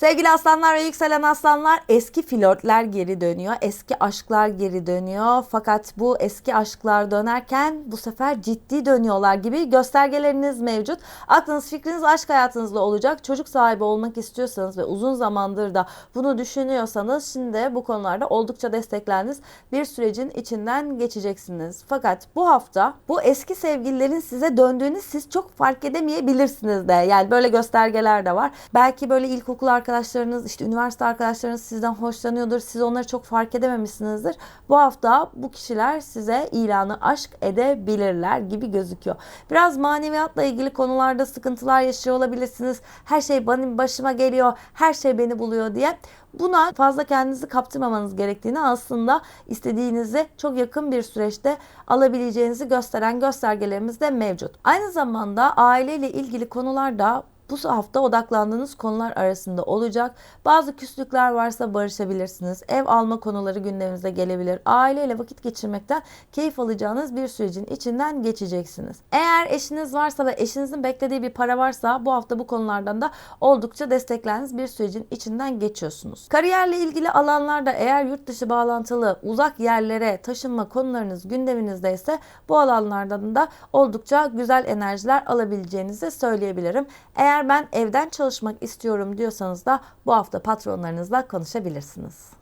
Sevgili aslanlar ve yükselen aslanlar eski flörtler geri dönüyor. Eski aşklar geri dönüyor. Fakat bu eski aşklar dönerken bu sefer ciddi dönüyorlar gibi göstergeleriniz mevcut. Aklınız fikriniz aşk hayatınızda olacak. Çocuk sahibi olmak istiyorsanız ve uzun zamandır da bunu düşünüyorsanız şimdi bu konularda oldukça desteklendiniz. Bir sürecin içinden geçeceksiniz. Fakat bu hafta bu eski sevgililerin size döndüğünü siz çok fark edemeyebilirsiniz de. Yani böyle göstergeler de var. Belki böyle ilkokul arkadaşlarınız, işte üniversite arkadaşlarınız sizden hoşlanıyordur. Siz onları çok fark edememişsinizdir. Bu hafta bu kişiler size ilanı aşk edebilirler gibi gözüküyor. Biraz maneviyatla ilgili konularda sıkıntılar yaşıyor olabilirsiniz. Her şey benim başıma geliyor, her şey beni buluyor diye. Buna fazla kendinizi kaptırmamanız gerektiğini aslında istediğinizi çok yakın bir süreçte alabileceğinizi gösteren göstergelerimiz de mevcut. Aynı zamanda aileyle ilgili konularda bu hafta odaklandığınız konular arasında olacak. Bazı küslükler varsa barışabilirsiniz. Ev alma konuları gündeminize gelebilir. Aileyle vakit geçirmekten keyif alacağınız bir sürecin içinden geçeceksiniz. Eğer eşiniz varsa ve eşinizin beklediği bir para varsa bu hafta bu konulardan da oldukça desteklendiğiniz bir sürecin içinden geçiyorsunuz. Kariyerle ilgili alanlarda eğer yurt dışı bağlantılı uzak yerlere taşınma konularınız gündeminizdeyse bu alanlardan da oldukça güzel enerjiler alabileceğinizi söyleyebilirim. Eğer ben evden çalışmak istiyorum diyorsanız da bu hafta patronlarınızla konuşabilirsiniz.